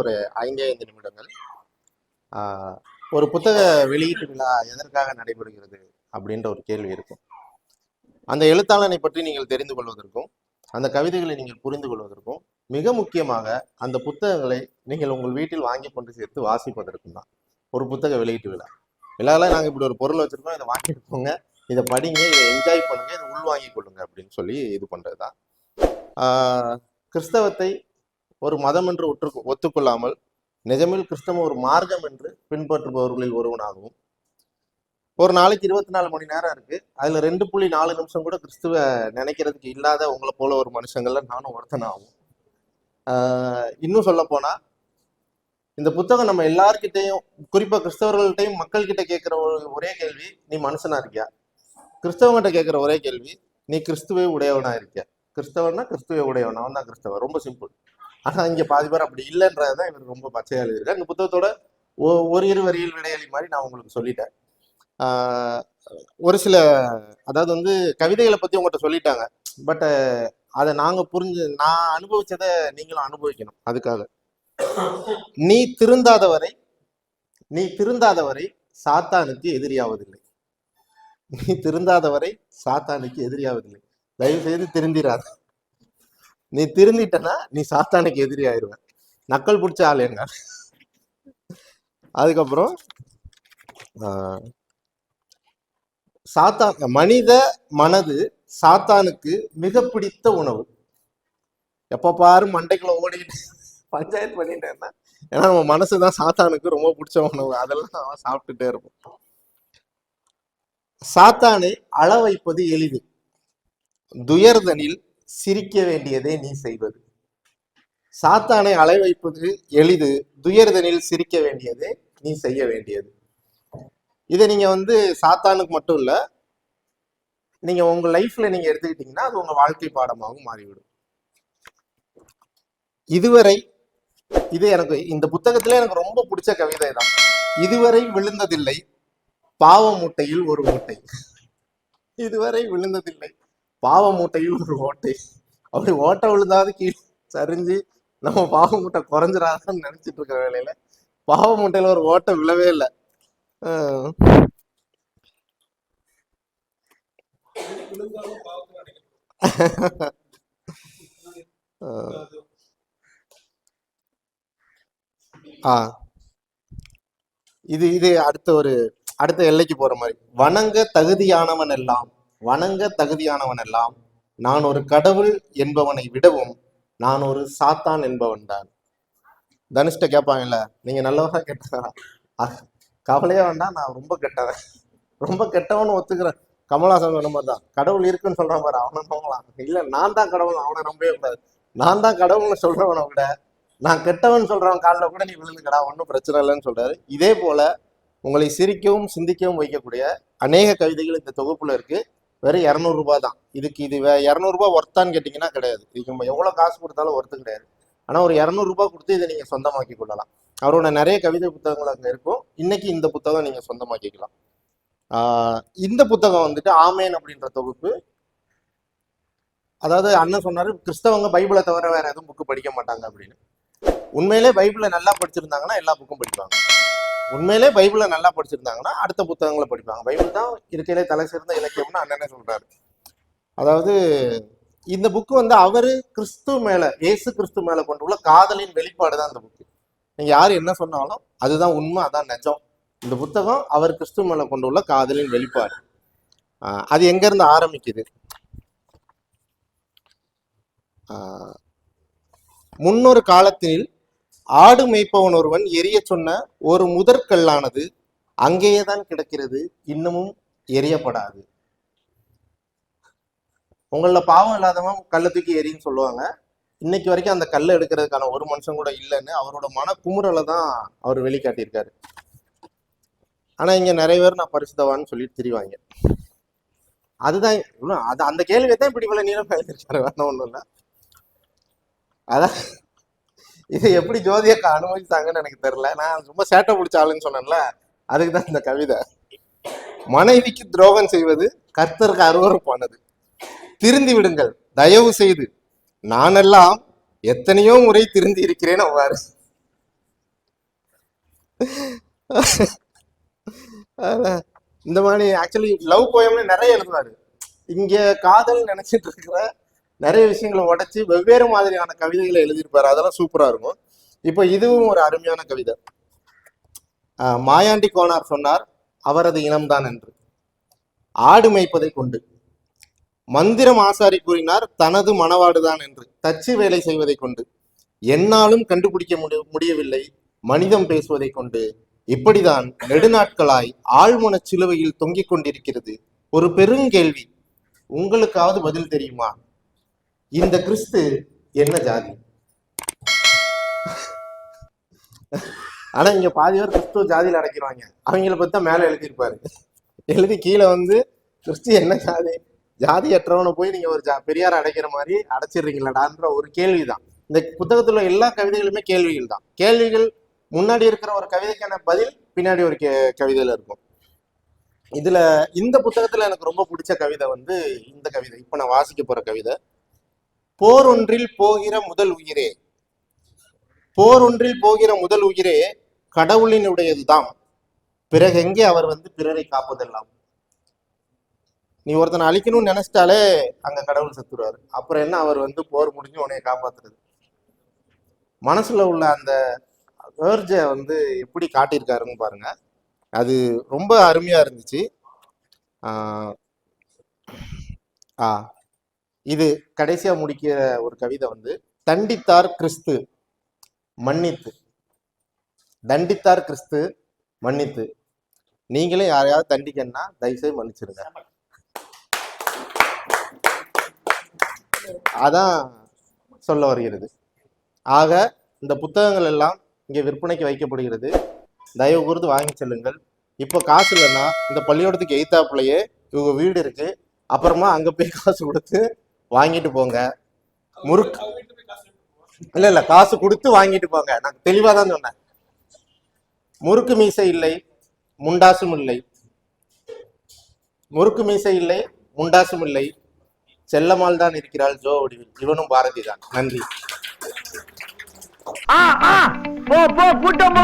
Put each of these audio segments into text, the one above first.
ஒரு ஐந்தே ஐந்து நிமிடங்கள். ஆஹ் ஒரு புத்தக வெளியீட்டு விழா எதற்காக நடைபெறுகிறது அப்படின்ற ஒரு கேள்வி இருக்கும். அந்த எழுத்தாளனை பற்றி நீங்கள் தெரிந்து கொள்வதற்கும் அந்த கவிதைகளை நீங்கள் புரிந்து கொள்வதற்கும் மிக முக்கியமாக அந்த புத்தகங்களை நீங்கள் உங்கள் வீட்டில் வாங்கி கொண்டு சேர்த்து வாசிப்பதற்கும் தான். ஒரு புத்தக வெளியீட்டு விழா. விழாவில் நாங்கள் இப்படி ஒரு பொருள் வச்சிருக்கோம் இதை வாங்கிட்டு போங்க இதை படிங்க இதை என்ஜாய் பண்ணுங்க இதை உள்வாங்கி கொள்ளுங்க அப்படின்னு சொல்லி இது பண்ணுறது தான் ஆஹ் கிறிஸ்தவத்தை ஒரு மதம் என்று ஒற்று ஒத்துக்கொள்ளாமல் நிஜமில் கிறிஸ்தவம் ஒரு மார்க்கம் என்று பின்பற்றுபவர்களில் ஒருவனாகவும். ஒரு நாளைக்கு இருபத்தி நாலு மணி நேரம் இருக்கு. அதுல ரெண்டு புள்ளி நாலு நிமிஷம் கூட கிறிஸ்துவ நினைக்கிறதுக்கு இல்லாத உங்களை போல ஒரு மனுஷங்கள்ல நானும் ஒருத்தனாகும் ஆஹ் இன்னும் சொல்ல போனா இந்த புத்தகம் நம்ம எல்லார்கிட்டையும் குறிப்பா கிறிஸ்தவர்கள்ட்டையும் மக்கள்கிட்ட கேட்கிற ஒரே கேள்வி நீ மனுஷனா இருக்கியா? கிறிஸ்தவங்கிட்ட கேட்கிற ஒரே கேள்வி நீ கிறிஸ்துவே உடையவனா இருக்கியா? கிறிஸ்தவன்னா கிறிஸ்துவே உடையவன். அவன் தான் கிறிஸ்தவன். ரொம்ப சிம்பிள் ஆனா இங்க பாதி பேர் அப்படி இல்லைன்றதுதான் இவர் ரொம்ப பச்சையா எழுதியிருக்காரு இந்த புத்தகத்தோட ஒ- ஒரு இரு வரியில் விடையளி மாதிரி நான் உங்களுக்கு சொல்லிட்டேன். ஆஹ் ஒரு சில அதாவது வந்து கவிதைகளை பத்தி உங்கள்கிட்ட சொல்லிட்டாங்க. பட் அதை நாங்க புரிஞ்சு நான் அனுபவிச்சதை நீங்களும் அனுபவிக்கணும். அதுக்காக. நீ திருந்தாதவரை நீ திருந்தாதவரை சாத்தானுக்கு எதிரியாவதில்லை. நீ திருந்தாதவரை சாத்தானுக்கு எதிரியாவதில்லை. தயவு செய்து திருந்திராத. நீ திருந்திட்டனா நீ சாத்தானுக்கு எதிரி ஆயிடுவேன் நக்கல் பிடிச்ச ஆள் என்ன அதுக்கப்புறம் ஆஹ், சாத்தா மனித மனது சாத்தானுக்கு மிக பிடித்த உணவு. எப்ப பாரு மண்டைக்குள்ள ஓடிக்கிட்டு பஞ்சாயத்து பண்ணிட்டு ஏன்னா நம்ம மனசுதான் சாத்தானுக்கு ரொம்ப பிடிச்ச உணவு. அதெல்லாம் அவன் சாப்பிட்டுட்டே இருப்போம். சாத்தானை அள வைப்பது எளிது. துயர்தனில் சிரிக்க வேண்டியதே நீ செய்வது. சாத்தானை அலை வைப்பது எளிது துயர்தனில் சிரிக்க வேண்டியதே நீ செய்ய வேண்டியது. இதை நீங்க வந்து சாத்தானுக்கு மட்டும் இல்ல நீங்க உங்க லைஃப்ல நீங்க எடுத்துக்கிட்டீங்கன்னா அது உங்க வாழ்க்கை பாடமாகவும் மாறிவிடும். இதுவரை இது எனக்கு இந்த புத்தகத்துல எனக்கு ரொம்ப பிடிச்ச கவிதை தான். இதுவரை விழுந்ததில்லை பாவ மூட்டையில் ஒரு மூட்டை. இதுவரை விழுந்ததில்லை பாவ மூட்டையும் ஒரு ஓட்டை. அப்படி ஓட்டை விழுந்தாவது கீழே சரிஞ்சு நம்ம பாவ மூட்டை குறைஞ்சிடாதான்னு நினைச்சிட்டு இருக்கிற வேலையில பாவ மூட்டையில ஒரு ஓட்டை விழவே இல்லை. ஆஹ் ஆ. இது இது அடுத்த ஒரு அடுத்த எல்லைக்கு போற மாதிரி. வணங்க தகுதியானவன் எல்லாம். வணங்க தகுதியானவன் எல்லாம் நான் ஒரு கடவுள் என்பவனை விடவும் நான் ஒரு சாத்தான் என்பவன் தான். தனுஷ்ட கேட்பாங்கல்ல நீங்க நல்லவரா கெட்டவனா கவலையா கவலையே வேண்டாம் நான் ரொம்ப கெட்டவன். ரொம்ப கெட்டவன் ஒத்துக்கிறேன். கமலாசன் சொன்ன மாதிரி தான். கடவுள் இருக்குன்னு சொல்றான் பாரு அவனை நம்பலாம். இல்ல நான் தான் கடவுள் அவனை நம்பவே கூடாது. நான் தான் கடவுள்னு சொல்றவனை விட நான் கெட்டவன் சொல்றவன் காலில் கூட நீ விழுந்துக்கடா ஒன்றும் பிரச்சனை இல்லைன்னு சொல்றாரு. இதே போல உங்களை சிரிக்கவும் சிந்திக்கவும் வைக்கக்கூடிய அநேக கவிதைகள் இந்த தொகுப்புல இருக்கு. வெறும் இரநூறுபா தான். இதுக்கு இது வே இரநூறுபா ஒர்த்தான்னு கேட்டிங்கன்னா கிடையாது. இதுக்கு நம்ம எவ்வளோ காசு கொடுத்தாலும் ஒர்த்து கிடையாது. ஆனால் ஒரு இரநூறுபா கொடுத்து இதை நீங்கள் சொந்தமாக்கி கொள்ளலாம். அவரோட நிறைய கவிதை புத்தகங்கள் அங்கே இருக்கும். இன்னைக்கு இந்த புத்தகம் நீங்கள் சொந்தமாக்கிக்கலாம். இந்த புத்தகம் வந்துட்டு ஆமேன் அப்படின்ற தொகுப்பு. அதாவது அண்ணன் சொன்னார் கிறிஸ்தவங்க பைபிளை தவிர வேற எதுவும் புக்கு படிக்க மாட்டாங்க அப்படின்னு. உண்மையிலே பைபிளை நல்லா படிச்சிருந்தாங்கன்னா எல்லா புக்கும் படிப்பாங்க. உண்மையிலே பைபிளை நல்லா படிச்சிருந்தாங்கன்னா அடுத்த புத்தகங்களை படிப்பாங்க. பைபிள் தான் இருக்கையிலே தலை சிறந்த இலக்கியம்னு அண்ணனே சொல்றாரு. அதாவது இந்த புக்கு வந்து அவரு கிறிஸ்து மேல இயேசு கிறிஸ்து மேல கொண்டுள்ள காதலின் வெளிப்பாடு தான் இந்த புக்கு நீங்க யார் என்ன சொன்னாலும் அதுதான் உண்மை அதான் நிஜம். இந்த புத்தகம் அவர் கிறிஸ்து மேல கொண்டுள்ள காதலின் வெளிப்பாடு. அது எங்க இருந்து ஆரம்பிக்குது முன்னொரு காலத்தில் ஆடு மேய்ப்பவன் ஒருவன் எரிய சொன்ன ஒரு முதற்கல்லானது அங்கேயே தான் கிடக்கிறது. இன்னமும் எரியப்படாது. உங்கள பாவம் இல்லாதவன் கல்லை தூக்கி எரின்னு சொல்லுவாங்க. இன்னைக்கு வரைக்கும் அந்த கல்லை எடுக்கிறதுக்கான ஒரு மனுஷன் கூட இல்லைன்னு அவரோட மன குமுறலை தான் அவர் வெளிக்காட்டியிருக்காரு. ஆனா இங்க நிறைய பேர் நான் பரிசுத்தவான்னு சொல்லிட்டு திரிவாங்க. அதுதான் அது அந்த கேள்வியை தான் இப்படி இவ்வளோ நீளம் எழுதிருக்காரு வேற ஒண்ணும் இல்லை. அதான் இதை எப்படி ஜோதியக்கா அனுபவிச்சாங்கன்னு எனக்கு தெரியல. நான் ரொம்ப சேட்டை பிடிச்ச ஆளுன்னு சொன்னேன்ல அதுக்கு தான் இந்த கவிதை. மனைவிக்கு துரோகம் செய்வது கர்த்தருக்கு அருவறுப்பானது திருந்தி விடுங்கள் தயவு செய்து. நானெல்லாம் எத்தனையோ முறை திருந்தி இருக்கிறேன் அவ்வாறு. இந்த மாதிரி ஆக்சுவலி லவ் போயம்னு நிறைய எழுதுவாரு. இங்க காதல் நினைச்சிட்டு இருக்கிற நிறைய விஷயங்களை உடைச்சு வெவ்வேறு மாதிரியான கவிதைகளை எழுதியிருப்பாரு. அதெல்லாம் சூப்பரா இருக்கும். இப்போ இதுவும் ஒரு அருமையான கவிதை. ஆஹ் மாயாண்டி கோனார் சொன்னார் அவரது இனம்தான் என்று. ஆடு மேய்ப்பதை கொண்டு. மந்திரம் ஆசாரி கூறினார் தனது மனவாடுதான் என்று. தச்சு வேலை செய்வதை கொண்டு. என்னாலும் கண்டுபிடிக்க முடி முடியவில்லை. மனிதம் பேசுவதை கொண்டு. இப்படிதான் நெடுநாட்களாய் ஆழ்மனச் சிலுவையில் தொங்கிக் கொண்டிருக்கிறது. ஒரு பெருங்கேள்வி. உங்களுக்காவது பதில் தெரியுமா? இந்த கிறிஸ்து என்ன ஜாதி? ஆனா இங்க பாதி பேர் கிறிஸ்துவ ஜாதியில அடைக்கிறாங்க அவங்கள பத்தி தான் மேல எழுதியிருப்பாரு எழுதி கீழே வந்து கிறிஸ்து என்ன ஜாதி? ஜாதி அற்றவனை போய் நீங்க ஒரு ஜா பெரியார் அடைக்கிற மாதிரி அடைச்சிடுறீங்களாடான்ற ஒரு கேள்விதான். இந்த புத்தகத்துல உள்ள எல்லா கவிதைகளுமே கேள்விகள் தான். கேள்விகள் முன்னாடி இருக்கிற ஒரு கவிதைக்கான பதில் பின்னாடி ஒரு கே கவிதையில இருக்கும். இதுல இந்த புத்தகத்துல எனக்கு ரொம்ப பிடிச்ச கவிதை வந்து இந்த கவிதை. இப்ப நான் வாசிக்க போற கவிதை. போர் ஒன்றில் போகிற முதல் உயிரே. போர் ஒன்றில் போகிற முதல் உயிரே கடவுளினுடையதுதாம். பிறகெங்கே அவர் வந்து பிறரை காப்பதெல்லாம்? நீ ஒருத்தனை அழிக்கணும்னு நினைச்சிட்டாலே அங்க கடவுள் செத்துருவாரு. அப்புறம் என்ன அவர் வந்து போர் முடிஞ்சு உன்னைய காப்பாத்துறது? மனசுல உள்ள அந்த வேர்ஜை வந்து எப்படி காட்டியிருக்காருன்னு பாருங்க. அது ரொம்ப அருமையா இருந்துச்சு. ஆ இது கடைசியா முடிக்கிற ஒரு கவிதை வந்து தண்டித்தார் கிறிஸ்து மன்னித்து. தண்டித்தார் கிறிஸ்து மன்னித்து. நீங்களே யாரையாவது தண்டிக்கன்னா தயவுசெய்து மன்னிச்சிருங்க. அதான் சொல்ல வருகிறது. ஆக இந்த புத்தகங்கள் எல்லாம் இங்கே விற்பனைக்கு வைக்கப்படுகிறது. தயவு கூர்ந்து வாங்கி செல்லுங்கள். இப்போ காசு இல்லைன்னா இந்த பள்ளிக்கூடத்துக்கு எய்த்தாப்புலையே இவங்க வீடு இருக்கு. அப்புறமா அங்கே போய் காசு கொடுத்து வாங்கிட்டு போங்க. முறுக்கு. இல்ல இல்ல காசு கொடுத்து வாங்கிட்டு போங்க. நான் தெளிவா தான் சொன்னேன். முறுக்கு மீசை இல்லை முண்டாசும் இல்லை. முறுக்கு மீசை இல்லை முண்டாசும் இல்லை. செல்லம்மாள் தான் இருக்கிறாள் ஜோ வடிவில். இவனும் பாரதி தான். நன்றி. கூட்டம்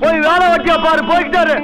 போய் வேலை வச்சியா பாரு போய்கிட்டாரு